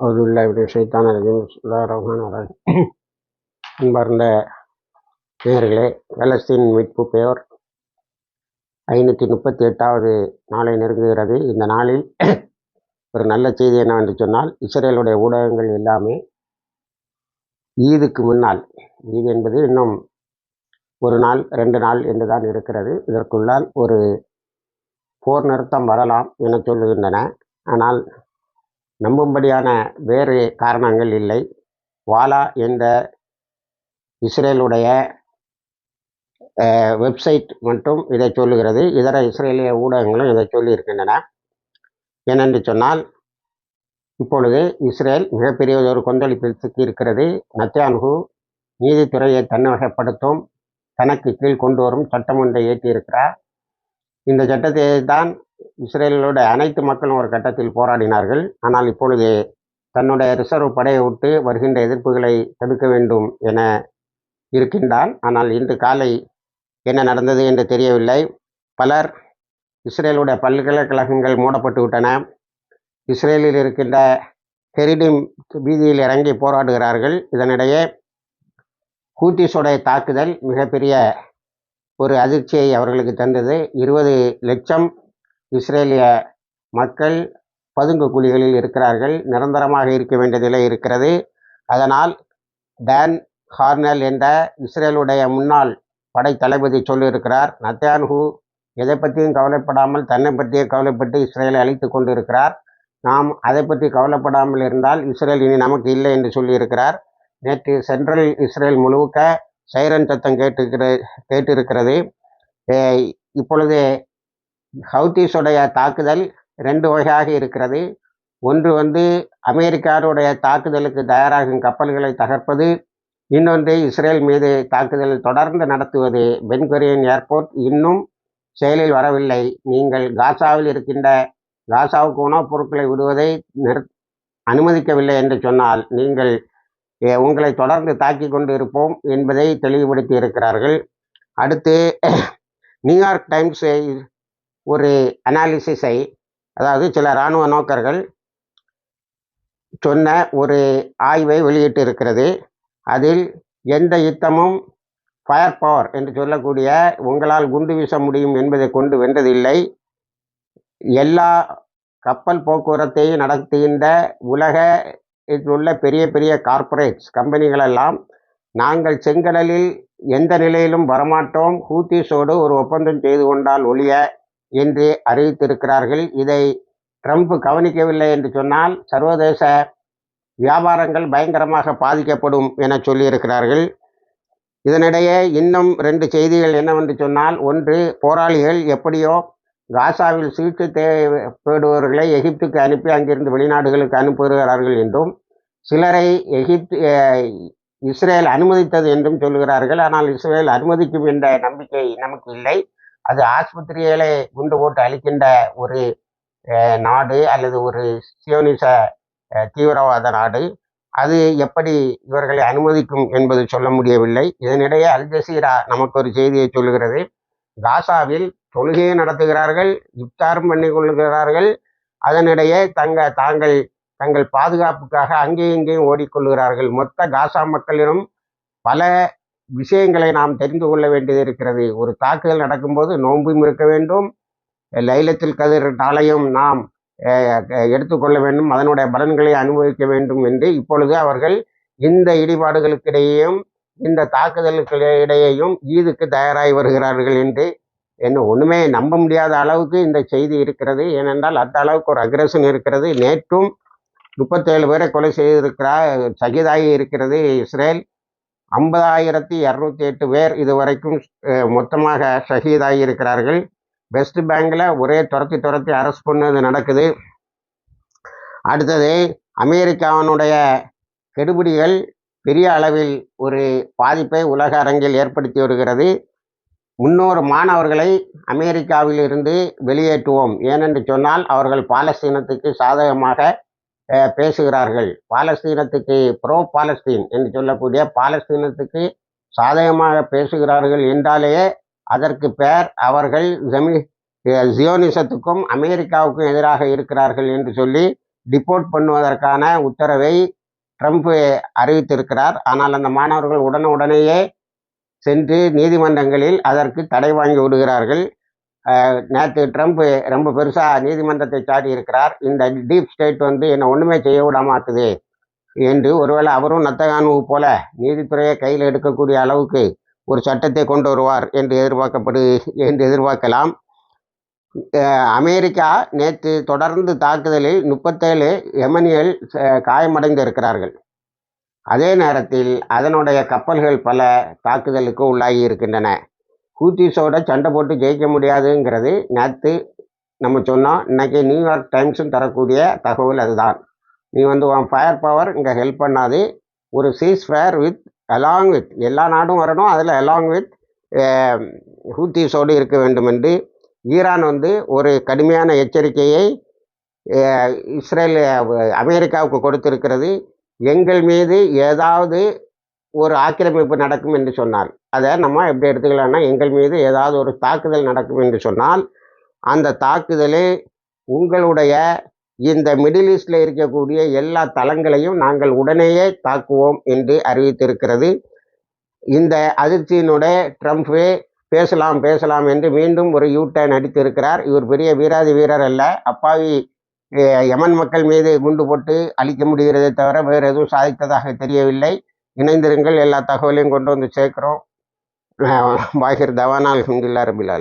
அவுதுல்லா இப்படி ஷைத்தான ரஹ்மான் அன்பார்ந்த நேர்களே பலஸ்தீன் மீட்பு பெயர் ஐநூற்றி முப்பத்தி எட்டாவது நாளை நெருங்குகிறது. இந்த நாளில் ஒரு நல்ல செய்தி என்னவென்று சொன்னால் இஸ்ரேலுடைய ஊடகங்கள் எல்லாமே ஈதுக்கு முன்னால் ஈது என்பது இன்னும் ஒரு நாள் ரெண்டு நாள் என்று தான் இருக்கிறது. இதற்குள்ளால் ஒரு போர் நிறுத்தம் வரலாம் என சொல்லுகின்றன. ஆனால் நம்பும்படியான வேறு காரணங்கள் இல்லை. வாலா என்ற இஸ்ரேலுடைய வெப்சைட் மட்டும் இதை சொல்லுகிறது. இதர இஸ்ரேலிய ஊடகங்களும் இதை சொல்லியிருக்கின்றன. ஏனென்று சொன்னால் இப்பொழுது இஸ்ரேல் மிகப்பெரிய ஒரு கொந்தளிப்பில் சிக்கியிருக்கிறது. நத்தியான்ஹு நீதித்துறையை தன்வகைப்படுத்தும் தனக்கு கீழ் கொண்டு வரும் சட்டம் ஒன்றை ஏற்றியிருக்கிறார் இந்த சட்டத்தை தான் இஸ்ரேலோட அனைத்து மக்களும் ஒரு கட்டத்தில் போராடினார்கள். ஆனால் இப்பொழுது தன்னுடைய ரிசர்வ் படையை விட்டு வருகின்ற எதிர்ப்புகளை தடுக்க வேண்டும் என இருக்கின்றால் ஆனால் இன்று காலை என்ன நடந்தது என்று தெரியவில்லை. பலர் இஸ்ரேலுடைய பல்கலைக்கழகங்கள் மூடப்பட்டு விட்டன. இஸ்ரேலில் இருக்கின்ற ஹெரிடிம் வீதியில் இறங்கி போராடுகிறார்கள். இதனிடையே ஹூத்திஸுடைய தாக்குதல் மிகப்பெரிய ஒரு அதிர்ச்சியை அவர்களுக்கு தந்தது. இருபது லட்சம் இஸ்ரேலிய மக்கள் பதுங்கு குழிகளில் இருக்கிறார்கள். நிரந்தரமாக இருக்க வேண்டிய நிலை இருக்கிறது. அதனால் டான் ஹார்னல் என்ற இஸ்ரேலுடைய முன்னாள் படை தளபதி சொல்லியிருக்கிறார் நத்தியான்ஹூ எதை பற்றியும் கவலைப்படாமல் தன்னை பற்றியே கவலைப்பட்டு இஸ்ரேலை அழைத்து கொண்டு இருக்கிறார் நாம் அதை பற்றி கவலைப்படாமல் இருந்தால் இஸ்ரேல் இனி நமக்கு இல்லை என்று சொல்லியிருக்கிறார். நேற்று சென்ட்ரல் இஸ்ரேல் முழுக்க சைரன் சத்தம் கேட்டுக்கிற கேட்டிருக்கிறது. இப்பொழுது ஹவுத்திஸுடைய தாக்குதல் ரெண்டு வகையாக இருக்கிறது. ஒன்று வந்து அமெரிக்காருடைய தாக்குதலுக்கு தயாராகும் கப்பல்களை தகர்ப்பது. இன்னொன்று இஸ்ரேல் மீது தாக்குதல் தொடர்ந்து நடத்துவது. பென்கொரியன் ஏர்போர்ட் இன்னும் செயலில் வரவில்லை. நீங்கள் காசாவில் இருக்கின்ற காசாவுக்கு உணவுப் பொருட்களை விடுவதை நிறு அனுமதிக்கவில்லை என்று சொன்னால் நீங்கள் உங்களை தொடர்ந்து தாக்கி கொண்டு இருப்போம் என்பதை தெளிவுபடுத்தி இருக்கிறார்கள். அடுத்து நியூயார்க் டைம்ஸ் ஒரு அனாலிசிஸை அதாவது சில இராணுவ நோக்கர்கள் சொன்ன ஒரு ஆய்வை வெளியிட்டு இருக்கிறது அதில் எந்த யுத்தமும் ஃபயர் பவர் என்று சொல்லக்கூடிய உங்களால் குண்டு வீச முடியும் என்பதை கொண்டு வென்றதில்லை. எல்லா கப்பல் போக்குவரத்தையும் நடத்துகின்ற உலக உள்ள பெரிய பெரிய கார்ப்பரேட்ஸ் கம்பெனிகளெல்லாம் நாங்கள் செங்கடலில் எந்த நிலையிலும் வரமாட்டோம். ஹூத்திஸோடு ஒரு ஒப்பந்தம் செய்து கொண்டால் ஒழிய என்று அறிவித்திருக்கிறார்கள். இதை ட்ரம்ப் கவனிக்கவில்லை என்று சொன்னால் சர்வதேச வியாபாரங்கள் பயங்கரமாக பாதிக்கப்படும் என சொல்லியிருக்கிறார்கள். இதனிடையே இன்னும் ரெண்டு செய்திகள் என்னவென்று சொன்னால் ஒன்று போராளிகள் எப்படியோ காசாவில் சிகிச்சை தேவைப்படுபவர்களை எகிப்துக்கு அனுப்பி அங்கிருந்து வெளிநாடுகளுக்கு அனுப்புகிறார்கள் என்றும் சிலரை எகிப்து இஸ்ரேல் அனுமதித்தது என்றும் சொல்லுகிறார்கள் ஆனால் இஸ்ரேல் அனுமதிக்கும் என்ற நம்பிக்கை நமக்கு இல்லை. அது ஆஸ்பத்திரிகளை குண்டு போட்டு அளிக்கின்ற ஒரு நாடு அல்லது ஒரு சியோனிச தீவிரவாத நாடு. அது எப்படி இவர்களை அனுமதிக்கும் என்பது சொல்ல முடியவில்லை. இதனிடையே அல் ஜசீரா நமக்கு ஒரு செய்தியை சொல்லுகிறது. காசாவில் தொழுகையை நடத்துகிறார்கள் இப்தாரும் பண்ணி கொள்கிறார்கள். அதனிடையே தங்க தாங்கள் தங்கள் பாதுகாப்புக்காக அங்கேயும் இங்கேயும் ஓடிக்கொள்கிறார்கள். மொத்த காசா மக்களிடம் பல விஷயங்களை நாம் தெரிந்து கொள்ள வேண்டியது இருக்கிறது. ஒரு தாக்குதல் நடக்கும்போது நோன்பும் இருக்க வேண்டும். லைலத்தில் கதிர் நாளையும் நாம் எடுத்துக்கொள்ள வேண்டும். அதனுடைய பலன்களை அனுபவிக்க வேண்டும் என்று இப்பொழுது அவர்கள் இந்த இடிபாடுகளுக்கிடையேயும் இந்த தாக்குதலுக்கிடையேயும் ஈதுக்கு தயாராகி வருகிறார்கள் என்று என்ன ஒன்றுமே நம்ப முடியாத அளவுக்கு இந்த செய்தி இருக்கிறது. ஏனென்றால் அந்த அளவுக்கு ஒரு அக்ரஷன் இருக்கிறது. நேற்றும் முப்பத்தேழு பேரை கொலை செய்திருக்கிறார் சகிதாகி இருக்கிறது இஸ்ரேல். ஐம்பதாயிரத்தி இரநூத்தி எட்டு பேர் இதுவரைக்கும் மொத்தமாக ஷஹீதாகி இருக்கிறார்கள் வெஸ்ட் பேங்கில் ஒரே துரத்தி துரத்தி அரெஸ்ட் பண்ணது நடக்குது. அடுத்தது அமெரிக்காவினுடைய கெடுபிடிகள் பெரிய அளவில் ஒரு பாதிப்பை உலக அரங்கில் ஏற்படுத்தி வருகிறது. முன்னூறு மாணவர்களை அமெரிக்காவில் இருந்து வெளியேற்றுவோம். ஏனென்று சொன்னால் அவர்கள் பாலஸ்தீனத்துக்கு சாதகமாக பேசுகிறார்கள். பாலஸ்தீனத்துக்கு ப்ரோ பாலஸ்தீன் என்று சொல்லக்கூடிய பாலஸ்தீனத்துக்கு சாதகமாக பேசுகிறார்கள் என்றாலேயே அதற்கு பெயர் அவர்கள் ஜமி ஜியோனிசத்துக்கும் அமெரிக்காவுக்கும் எதிராக இருக்கிறார்கள் என்று சொல்லி டிபோர்ட் பண்ணுவதற்கான உத்தரவை ட்ரம்ப் அறிவித்திருக்கிறார். ஆனால் அந்த மாணவர்கள் உடனுடனேயே சென்று நீதிமன்றங்களில் அதற்கு தடை வாங்கி விடுகிறார்கள். நேற்று ட்ரம்ப் ரொம்ப பெருசாக நீதிமன்றத்தை சாடி இருக்கிறார். இந்த டீப் ஸ்டேட் வந்து என்னை ஒன்றுமே செய்ய விட மாட்டுது என்று ஒருவேளை அவரும் நத்தகானு போல நீதித்துறையை கையில் எடுக்கக்கூடிய அளவுக்கு ஒரு சட்டத்தை கொண்டு வருவார் என்று எதிர்பார்க்கப்படு என்று எதிர்பார்க்கலாம். அமெரிக்கா நேற்று தொடர்ந்து தாக்குதலில் முப்பத்தேழு எமனியல் அஹ், காயமடைந்து இருக்கிறார்கள். அதே நேரத்தில் அதனுடைய கப்பல்கள் பல தாக்குதலுக்கு உள்ளாகி இருக்கின்றன. ஹூத்திஸோட சண்டை போட்டு ஜெயிக்க முடியாதுங்கிறது நேற்று நம்ம சொன்னோம். இன்னைக்கு நியூயார்க் டைம்ஸும் தரக்கூடிய தகவல் அதுதான். நீ வந்து உன் ஃபயர் பவர் இங்கே ஹெல்ப் பண்ணாது. ஒரு ceasefire with along with எல்லா நாடும் வரணும். அதில் அலாங் வித் ஹூத்திஸோடு இருக்க வேண்டும் என்று ஈரான் வந்து ஒரு கடுமையான எச்சரிக்கையை eh, இஸ்ரேல் அமெரிக்காவுக்கு கொடுத்திருக்கிறது. எங்கள் மீது ஏதாவது ஒரு ஆக்கிரமிப்பு நடக்கும் என்று சொன்னால் அதை நம்ம எப்படி எடுத்துக்கலாம்னா எங்கள் மீது ஏதாவது ஒரு தாக்குதல் நடக்கும் என்று சொன்னால் அந்த தாக்குதலே உங்களுடைய இந்த மிடில் ஈஸ்டில் இருக்கக்கூடிய எல்லா தளங்களையும் நாங்கள் உடனேயே தாக்குவோம் என்று அறிவித்திருக்கிறது. இந்த அதிர்ச்சியினுடைய ட்ரம்ப்பு பேசலாம் பேசலாம் என்று மீண்டும் ஒரு யூ டர்ன் அடித்திருக்கிறார். இவர் பெரிய வீராதி வீரர் அல்ல. அப்பாவி யமன் மக்கள் மீது குண்டு போட்டு அழிக்க முடிகிறதை தவிர வேறு எதுவும் சாதித்ததாக தெரியவில்லை. இணைந்திருங்கள். எல்லா தகவலையும் கொண்டு வந்து சேர்க்குறோம். பாகிர் தவானால் அல்ஹம்துலில்லாஹ் ரபில்